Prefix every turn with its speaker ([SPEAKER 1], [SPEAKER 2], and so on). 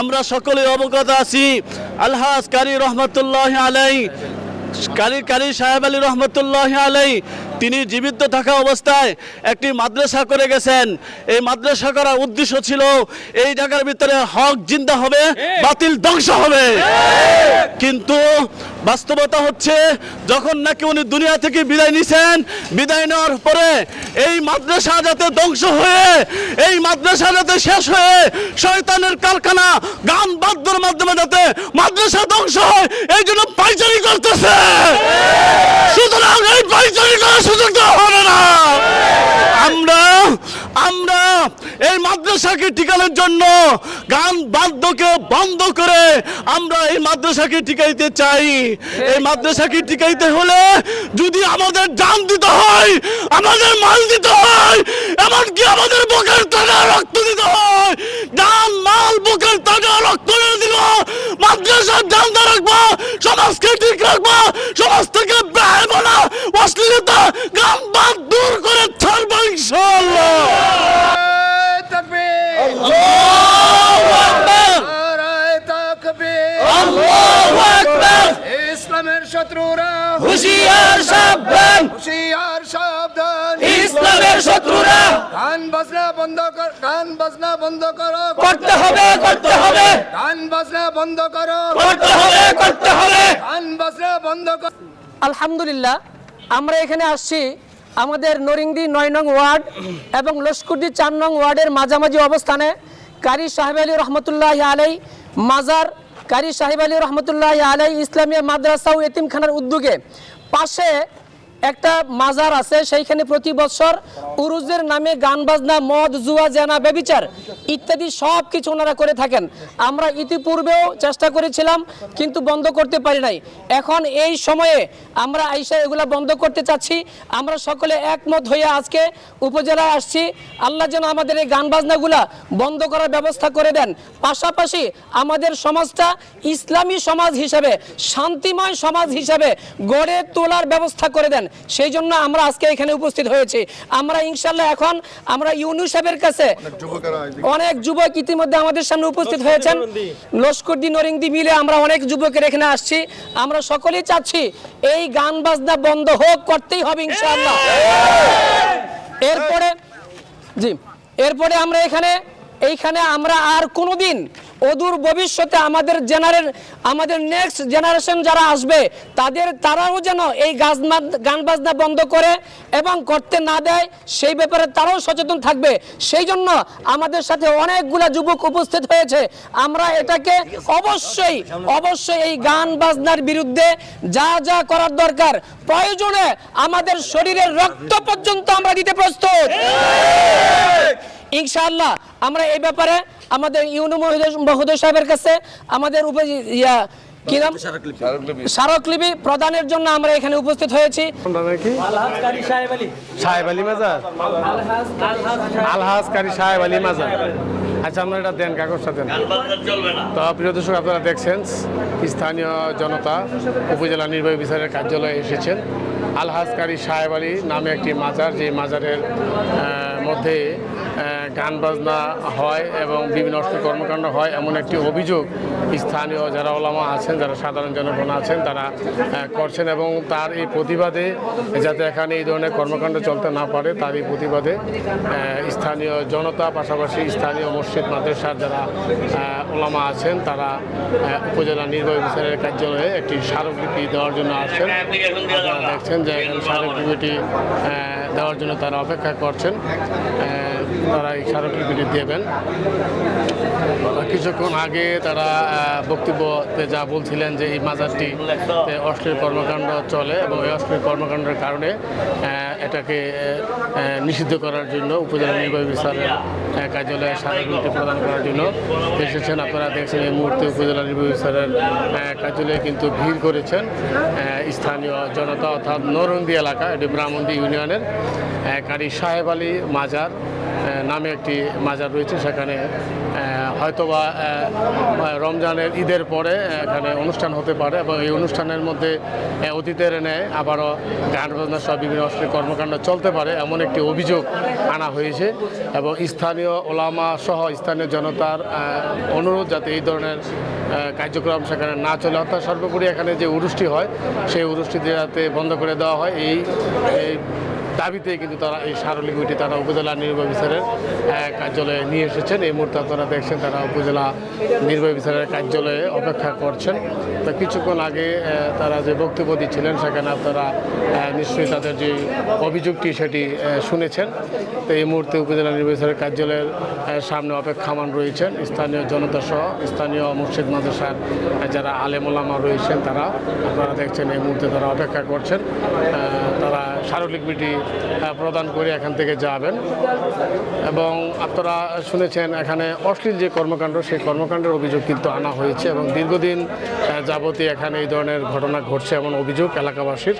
[SPEAKER 1] আমরা সকলে অবগত আছি। আলহাজ কারি রহমতুল্লাহ আলাই কারি কারি সাহেব আলী রহমতুল্লাহ আলাই তিনি জীবিত থাকা অবস্থায় একটি মাদ্রাসা করে গেছেন। এই মাদ্রাসা করার উদ্দেশ্য ছিল, এই জায়গার ভিতরে হক জিন্দা হবে, বাতিল ধ্বংস হবে। কিন্তু বাস্তবতা হচ্ছে, যখন নাকি উনি দুনিয়া থেকে বিদায় নিছেন, বিদায় নেওয়ার পরে এই মাদ্রাসা যাতে ধ্বংস হয়ে, এই মাদ্রাসা যাতে শেষ হয়ে, শয়তানের কারখানা গান বাদ্যর মাধ্যমে যাতে মাদ্রাসা ধ্বংস হয়, এই জন্য পাইচারি করতেছে সুতরাং এই পাইচারি করার সুযোগ দেওয়া হবে না আমরা আমরা এই মাদ্রাসাকে টিকানোর জন্য গান বাদ্যকে বন্ধ করে আমরা এই মাদ্রাসাকে টিকাইতে চাই। এই মাদ্রাসাকে টিকাইতে হলে যদি আমাদের জান দিতে হয়, আমাদের মাল দিতে হয়, এমনকি আমাদের বুকের টানা রক্ত দিতে হয়, জান, মাল, বুকের টানা রক্ত দিব। মাদ্রাসার জানতে রাখব, সমাজকে ঠিক রাখব, সমাজ থেকে ব্যয় বলা, অশ্লীলতা গান বাদ দূর করে ছাড়বো ইনশাআল্লাহ
[SPEAKER 2] তকবীর
[SPEAKER 1] আল্লাহু আকবার
[SPEAKER 2] নারায়ে তাকবীর
[SPEAKER 1] আল্লাহু আকবার
[SPEAKER 2] ইসলামের শত্রুরা
[SPEAKER 1] হুশিয়ার সাবধান।
[SPEAKER 2] হুশিয়ার সাবধান।
[SPEAKER 1] ইসলামের শত্রুরা।
[SPEAKER 2] গান বাজনা বন্ধ কর গান বাজনা বন্ধ করো।
[SPEAKER 1] করতে হবে করতে হবে।
[SPEAKER 2] গান বাজনা বন্ধ করো।
[SPEAKER 1] করতে হবে করতে হবে।
[SPEAKER 2] গান বাজনা বন্ধ করো।
[SPEAKER 3] আলহামদুলিল্লাহ আমরা এখানে আসছি আমাদের নরিংদি নয় নং ওয়ার্ড এবং লস্কুরদি চার নং ওয়ার্ডের মাঝামাঝি অবস্থানে। কারি সাহেব আলী রহমতুল্লাহ আলাই মাজার কারি সাহেব আলী রহমতুল্লাহ আলাই ইসলামিয়া মাদ্রাসা ও এতিমখানার উদ্যোগে পাশে একটা মাজার আছে, সেইখানে প্রতি বছর উরুজের নামে গান বাজনা, মদ, জুয়া, জেনা বেবিচার ইত্যাদি সব কিছু ওনারা করে থাকেন। আমরা ইতিপূর্বেও চেষ্টা করেছিলাম, কিন্তু বন্ধ করতে পারি নাই। এখন এই সময়ে আমরা আইসা এগুলা বন্ধ করতে চাচ্ছি। আমরা সকলে একমত হয়ে আজকে উপজেলায় আসছি। আল্লাহ যেন আমাদের এই গান বাজনাগুলা বন্ধ করার ব্যবস্থা করে দেন। পাশাপাশি আমাদের সমাজটা ইসলামী সমাজ হিসেবে, শান্তিময় সমাজ হিসেবে গড়ে তোলার ব্যবস্থা করে দেন। সেই জন্য আমরা আজকে এখানে উপস্থিত হয়েছি। আমরা ইনশাল্লাহ এখন আমরা ইউনু সাহেবের কাছে অনেক যুবক ইতিমধ্যে আমাদের সামনে উপস্থিত হয়েছেন। লস্করদি নরিংদি মিলে আমরা অনেক যুবকের এখানে আসছি। আমরা সকলেই চাচ্ছি এই গান বাজনা বন্ধ হোক করতেই হবে ইনশাআল্লাহ। এরপরে জি এরপরে আমরা এখানে এইখানে আমরা আর কোনোদিন অদূর ভবিষ্যতে আমাদের জেনারেল আমাদের নেক্সট জেনারেশন যারা আসবে তাদের তারাও যেন এই গাছ গান বাজনা বন্ধ করে এবং করতে না দেয় সেই ব্যাপারে তারাও সচেতন থাকবে। সেই জন্য আমাদের সাথে অনেকগুলা যুবক উপস্থিত হয়েছে। আমরা এটাকে অবশ্যই অবশ্যই এই গান বাজনার বিরুদ্ধে যা যা করার দরকার প্রয়োজনে আমাদের শরীরের রক্ত পর্যন্ত আমরা দিতে প্রস্তুত। ইনশাআল্লাহ আমরা এই ব্যাপারে আমাদের ইউনু মহোদয়- সাহেবের কাছে আমাদের উপ ইয়া কি নাম? স্মারকলিপি প্রদানের জন্য আমরা এখানে উপস্থিত হয়েছি।
[SPEAKER 4] সাহেব আলী। মাজার? আলহাজ কারি সাহেব আলী মাজার। আচ্ছা আমরা এটা দেন কাগজটা দেন। তো প্রিয় দর্শক আপনারা দেখছেন স্থানীয় জনতা উপজেলা নির্বাহী বিচারের কার্যালয়ে এসেছেন। আলহাজকারী সাহেব আলী নামে একটি মাজার যে মাজারের মধ্যে গান বাজনা হয় এবং বিভিন্ন অশ্লীল কর্মকাণ্ড হয় এমন একটি অভিযোগ স্থানীয় যারা ওলামা আছেন, যারা সাধারণ জনগণ আছেন, তারা করছেন এবং তার এই প্রতিবাদে যাতে এখানে এই ধরনের কর্মকাণ্ড চলতে না পারে, তার এই প্রতিবাদে স্থানীয় জনতা, পাশাপাশি স্থানীয় মসজিদ, মাদ্রাসার যারা ওলামা আছেন, তারা উপজেলা নির্বাহী বিচারের কার্যালয়ে একটি স্মারকলিপি দেওয়ার জন্য আসছেন। দেখছেন যে স্মারকলিপিটি দেওয়ার জন্য তারা অপেক্ষা করছেন। เอ่อ তারা এই স্মারকলিপিটি দেবেন কিছুক্ষণ আগে তারা বক্তব্যতে যা বলছিলেন যে এই মাজারটি অশ্লীল কর্মকাণ্ড চলে এবং এই অশ্লীল কর্মকাণ্ডের কারণে এটাকে নিষিদ্ধ করার জন্য উপজেলা নির্বাহী বিচারের কার্যালয়ে স্মারকলিপি প্রদান করার জন্য এসেছেন। আপনারা দেখছেন এই মুহূর্তে উপজেলা নির্বাহী বিচারের কার্যালয়ে কিন্তু ভিড় করেছেন স্থানীয় জনতা অর্থাৎ নরন্দি এলাকা, এটি ব্রাহ্মণদি ইউনিয়নের কারি সাহেব আলী মাজার। নামে একটি মাজার রয়েছে। সেখানে হয়তোবা রমজানের ঈদের পরে, এখানে অনুষ্ঠান হতে পারে এবং এই অনুষ্ঠানের মধ্যে অতীতের ন্যায় আবারও গান বাজনা সহ বিভিন্ন অশ্লীল কর্মকাণ্ড চলতে পারে এমন একটি অভিযোগ আনা হয়েছে এবং স্থানীয় ওলামা সহ স্থানীয় জনতার অনুরোধ যাতে এই ধরনের কার্যক্রম সেখানে না চলে। অর্থাৎ সর্বোপরি এখানে যে উরুষ্টি হয়, সেই উরুষ্টি যাতে বন্ধ করে দেওয়া হয় এই দাবিতে কিন্তু তারা এই স্মারকলিপিটি তারা উপজেলা নির্বাহী বিচারের কার্যালয়ে নিয়ে এসেছেন। এই মুহূর্তে আপনারা দেখছেন তারা উপজেলা নির্বাহী বিচারের কার্যালয়ে অপেক্ষা করছেন। তো কিছুক্ষণ আগে তারা যে বক্তব্য দিচ্ছিলেন, সেখানে আপনারা নিশ্চয়ই তাদের যে অভিযোগটি সেটি শুনেছেন। তো এই মুহূর্তে উপজেলা নির্বাহী বিচারের কার্যালয়ের সামনে অপেক্ষামান রয়েছেন স্থানীয় জনতা সহ স্থানীয় মুর্শিদ মাদ্রাসার যারা আলেমোলামা রয়েছেন তারা। আপনারা দেখছেন এই মুহূর্তে তারা অপেক্ষা করছেন। তারা স্মারকলিপিটি বিটি প্রদান করে এখান থেকে যাবেন। এবং আপনারা শুনেছেন এখানে অশ্লীল যে কর্মকাণ্ড, সেই কর্মকাণ্ডের অভিযোগ কিন্তু আনা হয়েছে এবং দীর্ঘদিন যাবতীয় এখানে এই ধরনের ঘটনা ঘটছে এমন অভিযোগ এলাকাবাসীর।